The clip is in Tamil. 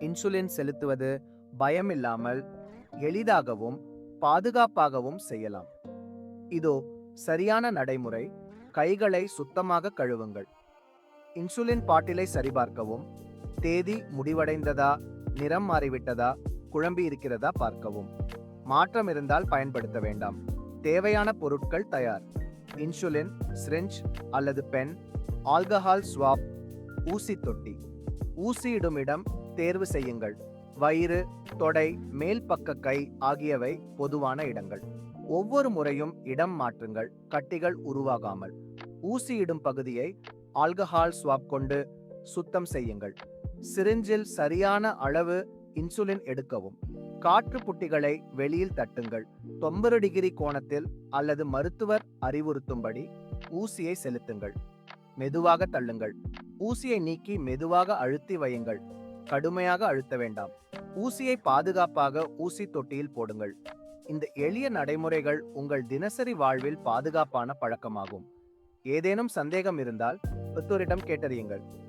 இன்சுலின் செலுத்துவது பயமில்லாமல் எளிதாகவும் பாதுகாப்பாகவும் செய்யலாம். இதோ சரியான நடைமுறை. கைகளை சுத்தமாக கழுவுங்கள். இன்சுலின் பாட்டிலை சரிபார்க்கவும். தேதி முடிவடைந்ததா நிறம் மாறிவிட்டதா குழம்பி இருக்கிறதா பார்க்கவும். மாற்றம் இருந்தால் பயன்படுத்த வேண்டாம். தேவையான பொருட்கள் தயார். இன்சுலின் சிரிஞ்ச் அல்லது பென் ஆல்கஹால் ஸ்வாப் ஊசி தொட்டி. ஊசியிடும் இடம் தேர்வு செய்யுங்கள். வயிறு தொடை மேல் பக்க கை ஆகியவை பொதுவான இடங்கள். ஒவ்வொரு முறையும் இடம் மாற்றுங்கள். கட்டிகள் உருவாகாமல். ஊசியிடும் பகுதியை ஆல்கஹால் ஸ்வாப் கொண்டு சுத்தம் செய்யுங்கள். சிரிஞ்சில் சரியான அளவு இன்சுலின் எடுக்கவும். காற்று புட்டிகளை வெளியில் தட்டுங்கள். தொம்பது டிகிரி கோணத்தில் அல்லது மருத்துவர் அறிவுறுத்தும்படி ஊசியை செலுத்துங்கள். மெதுவாக தள்ளுங்கள். ஊசியை நீக்கி மெதுவாக அழுத்தி வையுங்கள். கடுமையாக அழுத்த வேண்டாம். ஊசியை பாதுகாப்பாக ஊசி தொட்டியில் போடுங்கள். இந்த எளிய நடைமுறைகள் உங்கள் தினசரி வாழ்வில் பாதுகாப்பான பழக்கமாகும். ஏதேனும் சந்தேகம் இருந்தால் புத்தூரிடம் கேட்டறியுங்கள்.